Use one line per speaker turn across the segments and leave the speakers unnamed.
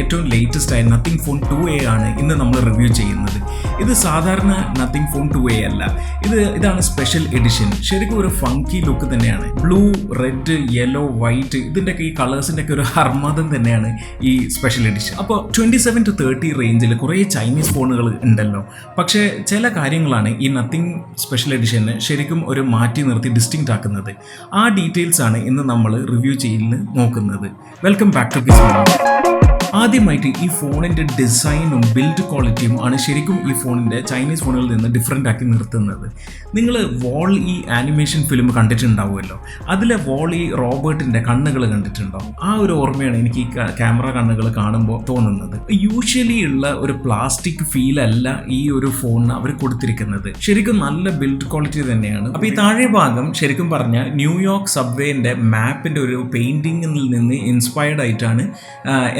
ഏറ്റവും ലേറ്റസ്റ്റ് ആയ nothing phone two A ആണ് ഇന്ന് നമ്മൾ റിവ്യൂ ചെയ്യുന്നത്. ഇത് സാധാരണ നത്തിങ് ഫോൺ ടു എ അല്ല. ഇത് ഇതാണ് സ്പെഷ്യൽ എഡിഷൻ ശരിക്കും ഒരു ഫങ്കി ലുക്ക് തന്നെയാണ്. ബ്ലൂ റെഡ് യെല്ലോ വൈറ്റ് ഇതിന്റെ ഒക്കെ ഈ കളേഴ്സിന്റെ ഒക്കെ ഒരു ഹർമ്മതം തന്നെയാണ് ഈ സ്പെഷ്യൽ എഡിഷൻ അപ്പോൾ ട്വന്റി സെവൻ ടു തേർട്ടി റേഞ്ചിൽ കുറേ ചൈനീസ് ഫോണുകൾ ഉണ്ടല്ലോ. പക്ഷേ ചില കാര്യങ്ങളാണ് ഈ നത്തിങ് സ്പെഷ്യൽ എഡിഷന് ശരിക്കും ഒരു മാറ്റി നിർത്തി ഡിസ്റ്റിങ്റ്റ് ആക്കുന്നത്. ആ ഡീറ്റെയിൽസ് ആണ് ഇന്ന് നമ്മൾ റിവ്യൂ ചെയ്യുന്നത് നോക്കുന്നത്. വെൽക്കം ബാക്ക് ടു കിസ് ആദ്യമായിട്ട് ഈ ഫോണിന്റെ ഡിസൈനും ബിൽഡ് ക്വാളിറ്റിയും ആണ് ശരിക്കും ഈ ഫോണിന്റെ ചൈനീസ് ഫോണുകളിൽ നിന്ന് ഡിഫറെന്റ് ആക്കി നിർത്തുന്നത്. നിങ്ങൾ വോൾ ഈ ആനിമേഷൻ ഫിലിം കണ്ടിട്ടുണ്ടാവുമല്ലോ. അതിലെ വോൾ ഈ റോബർട്ടിന്റെ കണ്ണുകൾ കണ്ടിട്ടുണ്ടാവും ആ ഒരു ഓർമ്മയാണ് എനിക്ക് ഈ ക്യാമറ കണ്ണുകൾ കാണുമ്പോൾ തോന്നുന്നത്. യൂഷ്വലി ഉള്ള ഒരു പ്ലാസ്റ്റിക് ഫീൽ അല്ല ഈ ഒരു ഫോണിന് അവർ കൊടുത്തിരിക്കുന്നത്. ശരിക്കും നല്ല ബിൽഡ് ക്വാളിറ്റി തന്നെയാണ്. അപ്പോൾ ഈ താഴെ ഭാഗം ശരിക്കും പറഞ്ഞാൽ ന്യൂയോർക്ക് സബ്വേന്റെ മാപ്പിന്റെ ഒരു പെയിന്റിങ്ങിൽ നിന്ന് ഇൻസ്പയർഡ് ആയിട്ടാണ്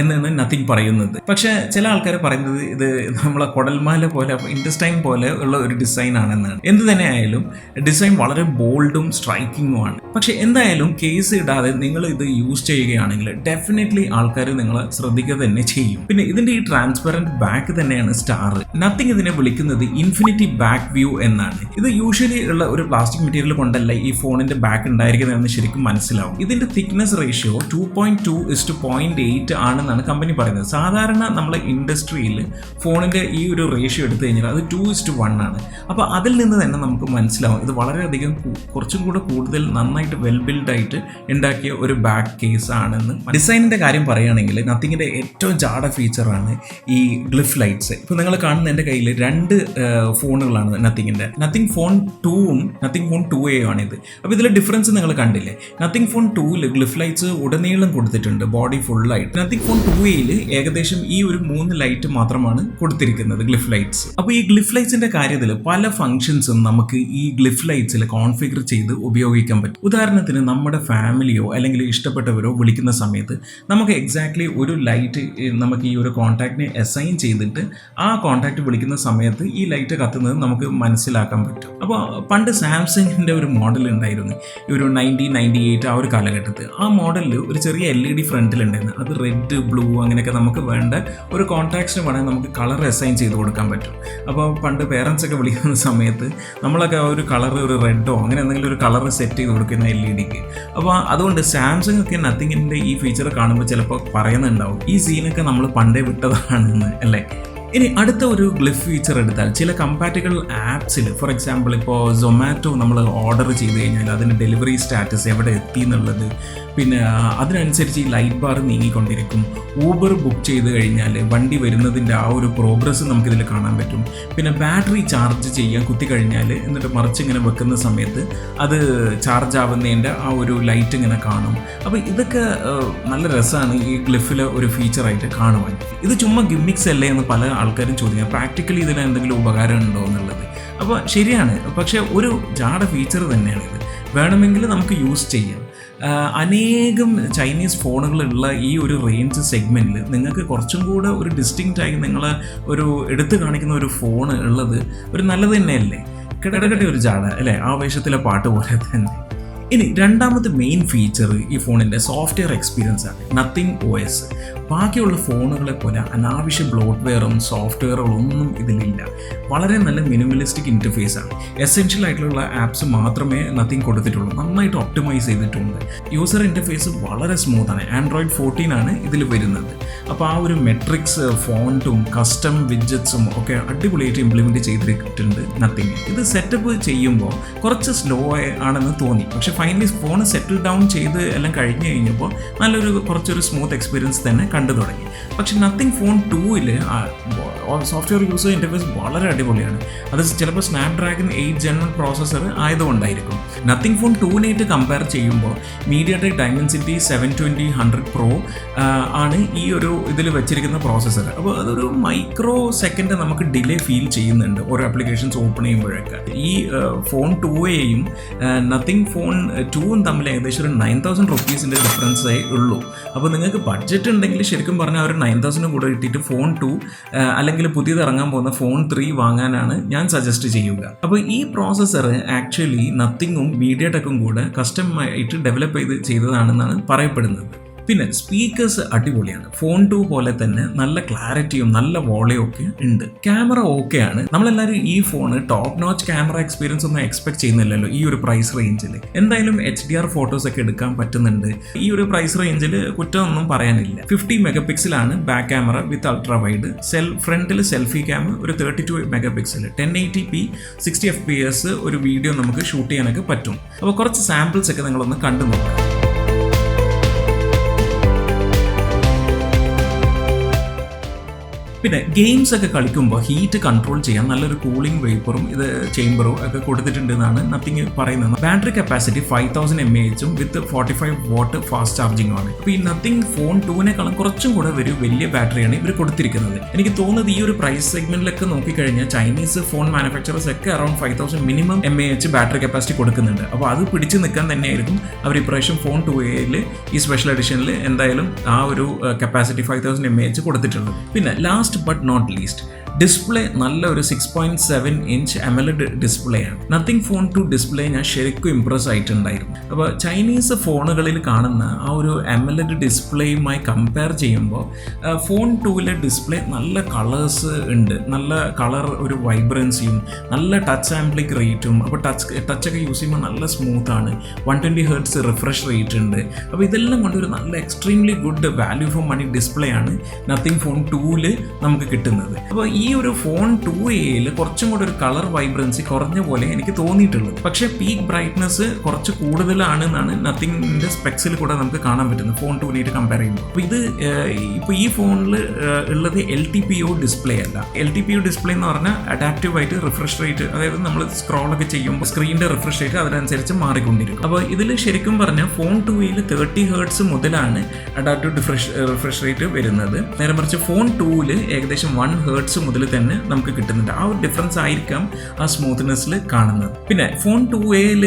എന്നാണ് നത്തിങ് പറയുന്നത്. പക്ഷേ ചില ആൾക്കാർ പറയുന്നത് ഇത് നമ്മളെ കൊടൽമാല പോലെ ഇൻഡസ്റ്റൈൻ പോലെ ഉള്ള ഒരു ഡിസൈൻ ആണെന്നാണ്. എന്ത് തന്നെ ആയാലും ഡിസൈൻ വളരെ ബോൾഡും സ്ട്രൈക്കിങ്ങും ആണ്. പക്ഷെ എന്തായാലും കേസ് ഇടാതെ നിങ്ങൾ ഇത് യൂസ് ചെയ്യുകയാണെങ്കിൽ ഡെഫിനറ്റ്ലി ആൾക്കാർ നിങ്ങളെ ശ്രദ്ധിക്കുക തന്നെ ചെയ്യും. പിന്നെ ഇതിന്റെ ഈ ട്രാൻസ്പെറന്റ് ബാക്ക് തന്നെയാണ് സ്റ്റാർ നത്തിങ് ഇതിനെ വിളിക്കുന്നത് ഇൻഫിനിറ്റി ബാക്ക് വ്യൂ എന്നാണ്. ഇത് യൂഷ്വലി ഉള്ള ഒരു പ്ലാസ്റ്റിക് മെറ്റീരിയൽ കൊണ്ടല്ല ഈ ഫോണിന്റെ ബാക്ക് ഉണ്ടായിരിക്കുന്നതെന്ന് ശരിക്കും മനസ്സിലാവും. ഇതിന്റെ thickness ratio two point two is to point eight ആണെന്നാണ് കമ്പനി പറയുന്നത്. സാധാരണ നമ്മളെ ഇൻഡസ്ട്രിയിൽ ഫോണിന്റെ ഈ ഒരു റേഷ്യോ എടുത്തു കഴിഞ്ഞാൽ അത് ടു ഇസ്റ്റ് വൺ ആണ്. അപ്പോൾ അതിൽ നിന്ന് തന്നെ നമുക്ക് മനസ്സിലാവും ഇത് വളരെയധികം കുറച്ചും കൂടെ കൂടുതൽ നന്നായിട്ട് വെൽ ബിൽഡ് ആയിട്ട് ഉണ്ടാക്കിയ ഒരു ബാക്ക് കേസ് ആണെന്ന് ഡിസൈനിന്റെ കാര്യം പറയുകയാണെങ്കിൽ നത്തിങ്ങിന്റെ ഏറ്റവും ജാട ഫീച്ചറാണ് ഈ ഗ്ലിഫ് ലൈറ്റ്സ് ഇപ്പോൾ നിങ്ങൾ കാണുന്ന എന്റെ കയ്യിൽ രണ്ട് ഫോണുകളാണ് നത്തിങ്ങിന്റെ നത്തിങ് ഫോൺ ടൂവും നത്തിങ് ഫോൺ ടു എ ആണ് ഇത് അപ്പോൾ ഇതിലെ ഡിഫറൻസ് നിങ്ങൾ കണ്ടില്ലേ? നത്തിങ് ഫോൺ ടൂവിൽ ഗ്ലിഫ് ലൈറ്റ്സ് ഉടനീളം കൊടുത്തിട്ടുണ്ട് ബോഡി ഫുള്ളായിട്ട് നത്തിങ് ഫോൺ ടു എയിൽ ഏകദേശം ഈ ഒരു മൂന്ന് ലൈറ്റ് മാത്രമാണ് കൊടുത്തിരിക്കുന്നത് ഗ്ലിഫ് ലൈറ്റ്സ് അപ്പോൾ ഈ ഗ്ലിഫ് ലൈറ്റ്സിന്റെ കാര്യത്തിൽ പല ഫംഗ്ഷൻസും നമുക്ക് ഈ ഗ്ലിഫ് ലൈറ്റ്സിൽ കോൺഫിഗർ ചെയ്ത് ഉപയോഗിക്കാൻ പറ്റും. ഉദാഹരണത്തിന് നമ്മുടെ ഫാമിലിയോ അല്ലെങ്കിൽ ഇഷ്ടപ്പെട്ടവരോ വിളിക്കുന്ന സമയത്ത് നമുക്ക് എക്സാക്ട്ലി ഒരു ലൈറ്റ് നമുക്ക് ഈ ഒരു കോൺടാക്റ്റിനെ അസൈൻ ചെയ്തിട്ട് ആ കോൺടാക്റ്റ് വിളിക്കുന്ന സമയത്ത് ഈ ലൈറ്റ് കത്തുന്നത് നമുക്ക് മനസ്സിലാക്കാൻ പറ്റും. അപ്പോൾ പണ്ട് സാംസങ്ങിന്റെ ഒരു മോഡൽ ഉണ്ടായിരുന്നു. ഒരു നയന്റീൻ നയന്റി എയ്റ്റ് ആ ഒരു കാലഘട്ടത്തിൽ. ആ മോഡലിൽ ഒരു ചെറിയ എൽ ഇ ഡി ഫ്രണ്ടിലുണ്ടായിരുന്നു അത് റെഡ് ബ്ലൂ അങ്ങനെയൊക്കെ നമുക്ക് വേണ്ട ഒരു കോൺടാക്ട്സിന് വേണമെങ്കിൽ നമുക്ക് കളർ അസൈൻ ചെയ്ത് കൊടുക്കാൻ പറ്റും. അപ്പോൾ പണ്ട് പേരൻസൊക്കെ വിളിക്കുന്ന സമയത്ത് നമ്മളൊക്കെ ഒരു കളർ ഒരു റെഡോ അങ്ങനെ എന്തെങ്കിലും ഒരു കളർ സെറ്റ് ചെയ്ത് കൊടുക്കുന്ന എൽ ഇ ഡിക്ക് അപ്പോൾ അതുകൊണ്ട് സാംസങ് ഒക്കെ നത്തിങ്ങിന്റെ ഈ ഫീച്ചർ കാണുമ്പോൾ ചിലപ്പോൾ പറയുന്നുണ്ടാവും ഈ സീനൊക്കെ നമ്മൾ പണ്ടേ വിട്ടതാണെന്ന് അല്ലേ? ഇനി അടുത്ത ഒരു ഗ്ലിഫ് ഫീച്ചർ എടുത്താൽ ചില കമ്പാറ്റബിൾ ആപ്സിൽ ഫോർ എക്സാമ്പിൾ ഇപ്പോൾ സൊമാറ്റോ നമ്മൾ ഓർഡർ ചെയ്ത് കഴിഞ്ഞാൽ അതിന്റെ ഡെലിവറി സ്റ്റാറ്റസ് എവിടെ എത്തി എന്നുള്ളത് പിന്നെ അതിനനുസരിച്ച് ഈ ലൈറ്റ് ബാർ നീങ്ങിക്കൊണ്ടിരിക്കും. ഊബർ ബുക്ക് ചെയ്ത് കഴിഞ്ഞാൽ വണ്ടി വരുന്നതിന്റെ ആ ഒരു പ്രോഗ്രസ് നമുക്കിതിൽ കാണാൻ പറ്റും. പിന്നെ ബാറ്ററി ചാർജ് ചെയ്യാൻ കുത്തി കഴിഞ്ഞാൽ എന്നിട്ട് മറിച്ച് ഇങ്ങനെ വെക്കുന്ന സമയത്ത് അത് ചാർജ് ആവുന്നതിന്റെ ആ ഒരു ലൈറ്റ് ഇങ്ങനെ കാണും. അപ്പോൾ ഇതൊക്കെ നല്ല രസമാണ് ഈ ഗ്ലിഫിലെ ഒരു ഫീച്ചറായിട്ട് കാണുവാൻ. ഇത് ചുമ്മാ ഗിമ്മിക്സ് അല്ലേ എന്ന് പല ആൾക്കാരും ചോദിക്കുക പ്രാക്ടിക്കലി ഇതിന് എന്തെങ്കിലും ഉപകാരം ഉണ്ടോ എന്നുള്ളത്? അപ്പോൾ ശരിയാണ്. പക്ഷേ ഒരു ജാട ഫീച്ചർ തന്നെയാണ് ഇത് വേണമെങ്കിൽ നമുക്ക് യൂസ് ചെയ്യാം. അനേകം ചൈനീസ് ഫോണുകളുള്ള ഈ ഒരു റേഞ്ച് സെഗ്മെന്റിൽ നിങ്ങൾക്ക് കുറച്ചും കൂടെ ഒരു ഡിസ്റ്റിങ്റ്റ് ആയി നിങ്ങൾ ഒരു എടുത്തു കാണിക്കുന്ന ഒരു ഫോൺ ഉള്ളത് ഒരു നല്ലത് തന്നെയല്ലേ? കിടകട്ടെ ഒരു ജാട അല്ലേ? ആവേശത്തിലെ പാട്ട് പോലെ തന്നെ. ഇനി രണ്ടാമത്തെ മെയിൻ ഫീച്ചർ ഈ ഫോണിന്റെ സോഫ്റ്റ്വെയർ എക്സ്പീരിയൻസ് ആണ്. നത്തിങ് ഒ എസ് ബാക്കിയുള്ള ഫോണുകളെ പോലെ അനാവശ്യ ബ്ലോട്ട്വെയറും സോഫ്റ്റ്വെയറുകളും ഒന്നും ഇതിലില്ല. വളരെ നല്ല മിനിമലിസ്റ്റിക് ഇന്റർഫേസ് ആണ്. എസെൻഷ്യൽ ആയിട്ടുള്ള ആപ്സ് മാത്രമേ നത്തിങ് കൊടുത്തിട്ടുള്ളൂ. നന്നായിട്ട് ഒപ്റ്റിമൈസ് ചെയ്തിട്ടുണ്ട്. യൂസർ ഇന്റർഫേസ് വളരെ സ്മൂത്താണ് ആൻഡ്രോയിഡ് ഫോർട്ടീൻ ആണ് ഇതിൽ വരുന്നത്. അപ്പോൾ ആ ഒരു മെട്രിക്സ് ഫോണ്ടും കസ്റ്റം വിഡ്ജറ്റ്സും ഒക്കെ അടിപൊളിയായിട്ട് ഇംപ്ലിമെന്റ് ചെയ്തിട്ടുണ്ട് നത്തിങ് ഇത് സെറ്റപ്പ് ചെയ്യുമ്പോൾ കുറച്ച് സ്ലോ ആണെന്ന് തോന്നി. പക്ഷേ ഫൈനലി ഫോൺ സെറ്റിൽ ഡൗൺ ചെയ്ത് എല്ലാം കഴിഞ്ഞ് കഴിഞ്ഞപ്പോൾ നല്ലൊരു കുറച്ചൊരു സ്മൂത്ത് എക്സ്പീരിയൻസ് തന്നെ കണ്ടു തുടങ്ങി. പക്ഷെ നത്തിങ് ഫോൺ ടൂവിൽ സോഫ്റ്റ്വെയർ യൂസർ ഇന്റർഫേസ് വളരെ അടിപൊളിയാണ്. അത് ചിലപ്പോൾ Snapdragon eight general processor ആയതുകൊണ്ടായിരിക്കും നത്തിങ് ഫോൺ ടൂനായിട്ട് കമ്പയർ ചെയ്യുമ്പോൾ MediaTek Dimensity seven twenty hundred pro ആണ് ഈ ഒരു ഇതിൽ വെച്ചിരിക്കുന്ന പ്രോസസ്സർ അപ്പോൾ അതൊരു മൈക്രോ സെക്കൻഡ് നമുക്ക് ഡിലേ ഫീൽ ചെയ്യുന്നുണ്ട് ഓരോ ആപ്ലിക്കേഷൻസ് ഓപ്പൺ ചെയ്യുമ്പോഴൊക്കെ. ഈ ഫോൺ ടൂയെയും നത്തിങ് ഫോൺ ടൂവും തമ്മിൽ ഏകദേശം ഒരു നയൻ തൗസൻഡ് റുപ്പീസിന്റെ ഡിഫറൻസേ ഉള്ളൂ. അപ്പോൾ നിങ്ങൾക്ക് ബഡ്ജറ്റ് ഉണ്ടെങ്കിൽ ശരിക്കും പറഞ്ഞാൽ ഒരു നയൻ തൗസൻഡ് കൂടെ കിട്ടിയിട്ട് ഫോൺ ടു അല്ലെങ്കിൽ പുതിയത് ഇറങ്ങാൻ പോകുന്ന ഫോൺ ത്രീ വാങ്ങാനാണ് ഞാൻ സജസ്റ്റ് ചെയ്യുക. അപ്പോൾ ഈ പ്രോസസ്സർ ആക്ച്വലി നത്തിങ്ങും മീഡിയ ടെക്കും കൂടെ കസ്റ്റം ആയിട്ട് ഡെവലപ്പ് ചെയ്ത് ചെയ്തതാണെന്നാണ് പറയപ്പെടുന്നത്. പിന്നെ സ്പീക്കേഴ്സ് അടിപൊളിയാണ്. ഫോൺ ടു പോലെ തന്നെ നല്ല ക്ലാരിറ്റിയും നല്ല വോളയും ഒക്കെ ഉണ്ട്. ക്യാമറ ഓക്കെ ആണ്. നമ്മളെല്ലാവരും ഈ phone top notch camera experience ഒന്നും എക്സ്പെക്ട് ചെയ്യുന്നില്ലല്ലോ ഈ ഒരു പ്രൈസ് റേഞ്ചിൽ എന്തായാലും എച്ച് ഡി ആർ ഫോട്ടോസ് ഒക്കെ എടുക്കാൻ പറ്റുന്നുണ്ട്. ഈ ഒരു പ്രൈസ് റേഞ്ചിൽ കുറ്റമൊന്നും പറയാനില്ല. Fifty mega പിക്സലാണ് back camera with ultra wide cell ഫ്രണ്ടിൽ സെൽഫി ക്യാം ഒരു thirty two megapixel ten eighty P sixty F P S ഒരു വീഡിയോ നമുക്ക് ഷൂട്ട് ചെയ്യാനൊക്കെ പറ്റും. അപ്പോൾ കുറച്ച് സാമ്പിൾസ് ഒക്കെ നിങ്ങളൊന്ന് കണ്ടു നോക്കാം പിന്നെ ഗെയിംസ് ഒക്കെ കളിക്കുമ്പോൾ ഹീറ്റ് കൺട്രോൾ ചെയ്യാൻ നല്ലൊരു കൂളിംഗ് വേപ്പറും ഇത് ചേംബറും ഒക്കെ കൊടുത്തിട്ടുണ്ട് എന്നാണ് നത്തിങ് പറയുന്നത്. Battery capacity five thousand M എച്ചും with forty five watt fast ചാർജിങ്ങും ആണ്. അപ്പോൾ ഈ നത്തിങ് ഫോൺ ടൂവിനേക്കാളും കുറച്ചും കൂടെ ഒരു വലിയ ബാറ്ററിയാണ് ഇവർ കൊടുത്തിരിക്കുന്നത്. എനിക്ക് തോന്നുന്നത് ഈ ഒരു പ്രൈസ് സെഗ്മെന്റിലൊക്കെ നോക്കിക്കഴിഞ്ഞാൽ ചൈനീസ് ഫോൺ മാനുഫാക്ചറേഴ്സ് ഒക്കെ around five thousand minimum M H battery capacity കൊടുക്കുന്നുണ്ട്. അപ്പോൾ അത് പിടിച്ചു നിൽക്കാൻ തന്നെയായിരിക്കും അവർ ഇപ്രാവശ്യം ഫോൺ ടു എയിൽ ഈ സ്പെഷ്യൽ എഡിഷനിൽ എന്തായാലും ആ ഒരു capacity five thousand A H കൊടുത്തിട്ടുള്ളത്. പിന്നെ last last but not least, display നല്ല ഒരു six point seven inch AMOLED display ആണ്. നത്തിങ് ഫോൺ ടു ഡിസ്പ്ലേ ഞാൻ ശരിക്കും ഇംപ്രസ് ആയിട്ടുണ്ടായിരുന്നു. അപ്പോൾ ചൈനീസ് ഫോണുകളിൽ കാണുന്ന ആ ഒരു എമലഡ് ഡിസ്പ്ലേയുമായി കമ്പയർ ചെയ്യുമ്പോൾ ഫോൺ ടൂവിലെ ഡിസ്പ്ലേ നല്ല കളേഴ്സ് ഉണ്ട്. നല്ല കളർ ഒരു വൈബ്രൻസിയും നല്ല ടച്ച് ആംപ്ലിക് റേറ്റും അപ്പോൾ ടച്ച് ടച്ചൊക്കെ യൂസ് ചെയ്യുമ്പോൾ നല്ല സ്മൂത്ത് ആണ്. One twenty hertz refresh rate ഉണ്ട്. അപ്പോൾ ഇതെല്ലാം കൊണ്ട് ഒരു നല്ല extremely good value for money display ആണ് നത്തിങ് ഫോൺ ടൂവിൽ നമുക്ക് കിട്ടുന്നത്. അപ്പോൾ ഈ ഒരു ഫോൺ ടു എയിൽ കുറച്ചും കൂടെ ഒരു കളർ വൈബ്രൻസി കുറഞ്ഞ പോലെ എനിക്ക് തോന്നിയിട്ടുള്ളത്. പക്ഷെ പീക്ക് ബ്രൈറ്റ്നസ് കുറച്ച് കൂടുതലാണ് എന്നാണ് നത്തിങ്ങിന്റെ സ്പെക്സിൽ കൂടെ നമുക്ക് കാണാൻ പറ്റുന്നത് ഫോൺ ടൂനായിട്ട് കമ്പയർ ചെയ്യുമ്പോൾ അപ്പോൾ ഇത് ഇപ്പോൾ ഈ ഫോണിൽ ഉള്ളത് L T P O display അല്ല. L T P O display എന്ന് പറഞ്ഞാൽ അഡാപ്റ്റീവ് ആയിട്ട് റിഫ്രഷ് റേറ്റ് അതായത് നമ്മൾ സ്ക്രോളൊക്കെ ചെയ്യുമ്പോൾ സ്ക്രീനിന്റെ റിഫ്രഷ് റേറ്റ് അതിനനുസരിച്ച് മാറിക്കൊണ്ടിരിക്കും. അപ്പോൾ ഇതിൽ ശരിക്കും പറഞ്ഞാൽ ഫോൺ ടൂയിൽ തേർട്ടി ഹേർട്സ് മുതലാണ് അഡാപ്റ്റീവ് റിഫ്രഷ് റിഫ്രഷ് റേറ്റ് വരുന്നത്. നേരെ മറിച്ച് ഫോൺ ടൂവിൽ ഏകദേശം വൺ ഹേർട്സ് മുതൽ തന്നെ നമുക്ക് കിട്ടുന്നുണ്ട്. ആ ഒരു ഡിഫറൻസ് ആയിരിക്കാം ആ സ്മൂത്ത്നെസ്സിൽ കാണുന്നത്. പിന്നെ ഫോൺ ടു എയിൽ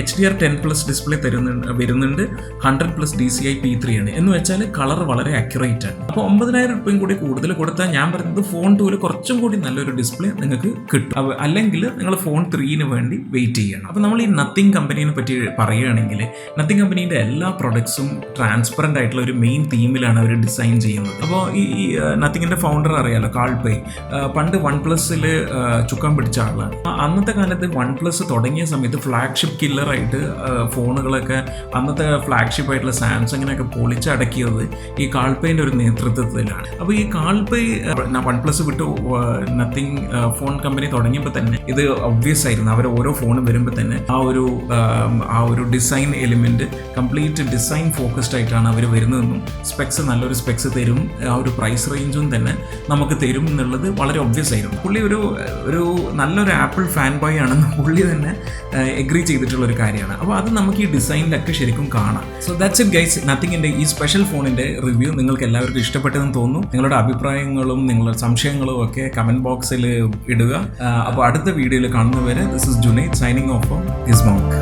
H D R ten plus display തരുന്നുണ്ട് വരുന്നുണ്ട്. Hundred plus D C I P three ആണ്. എന്ന് വെച്ചാൽ കളർ വളരെ അക്യുറേറ്റ് ആണ്. അപ്പോൾ ഒമ്പതിനായിരം രൂപയും കൂടി കൂടുതൽ കൊടുത്താൽ ഞാൻ പറയുന്നത് ഫോൺ ടൂവിൽ കുറച്ചും കൂടി നല്ലൊരു ഡിസ്പ്ലേ നിങ്ങൾക്ക് കിട്ടും. അല്ലെങ്കിൽ നിങ്ങൾ ഫോൺ ത്രീന് വേണ്ടി വെയിറ്റ് ചെയ്യണം. അപ്പോൾ നമ്മൾ ഈ നത്തിങ് കമ്പനീനെ പറ്റി പറയുകയാണെങ്കിൽ നത്തിങ് കമ്പനീന്റെ എല്ലാ പ്രൊഡക്ട്സും ട്രാൻസ്പെറന്റ് ആയിട്ടുള്ള ഒരു മെയിൻ തീമിലാണ് അവർ ഡിസൈൻ ചെയ്യുന്നത്. അപ്പോൾ ഈ നത്തിങ്ങിന്റെ ഫൗണ്ടർ അറിയാലോ കാൾപേ പണ്ട് വൺ പ്ലസ്സിൽ ചുക്കാൻ പിടിച്ച ആളാണ്. അന്നത്തെ കാലത്ത് വൺ പ്ലസ് തുടങ്ങിയ സമയത്ത് ഫ്ലാഗ്ഷിപ്പ് കില്ലറായിട്ട് ഫോണുകളൊക്കെ അന്നത്തെ ഫ്ലാഗ്ഷിപ്പ് ആയിട്ടുള്ള സാംസങ്ങിനൊക്കെ പൊളിച്ചടക്കിയത് ഈ കാൾപേന്റെ ഒരു നേതൃത്വത്തിലാണ്. അപ്പോൾ ഈ കാൾപേ വൺ പ്ലസ് വിട്ട് നത്തിങ് ഫോൺ കമ്പനി തുടങ്ങിയപ്പോൾ തന്നെ ഇത് ഒബ്വിയസ് ആയിരുന്നു അവർ ഓരോ ഫോൺ വരുമ്പോൾ തന്നെ ആ ഒരു ആ ഒരു design element complete design focused ആയിട്ടാണ് അവർ വരുന്നതെന്നും സ്പെക്സ് നല്ലൊരു സ്പെക്സ് തരും ആ ഒരു പ്രൈസ് റേഞ്ചും തന്നെ നമുക്ക് തരും എന്നുള്ളത് വളരെ ഒബ്വിയസ് ആയിരുന്നു. പുള്ളി ഒരു ഒരു നല്ലൊരു ആപ്പിൾ ഫാൻ ബോയ് ആണെന്ന് പുള്ളി തന്നെ എഗ്രി ചെയ്തിട്ടുള്ള ഒരു കാര്യമാണ്. അപ്പോൾ അത് നമുക്ക് ഈ ഡിസൈനിലൊക്കെ ശരിക്കും കാണാം. സോ ദാറ്റ്സ് ഇറ്റ് ഗൈസ് നത്തിങ്ങിന്റെ ഈ സ്പെഷ്യൽ ഫോണിന്റെ റിവ്യൂ നിങ്ങൾക്ക് എല്ലാവർക്കും ഇഷ്ടപ്പെട്ടതെന്ന് തോന്നുന്നു. നിങ്ങളുടെ അഭിപ്രായങ്ങളും നിങ്ങളുടെ സംശയങ്ങളും ഒക്കെ കമന്റ് ബോക്സിൽ ഇടുക. അപ്പോൾ അടുത്ത വീഡിയോയിൽ കാണുന്നവരെ this is Junai signing off ഗിസ്മോക്ക്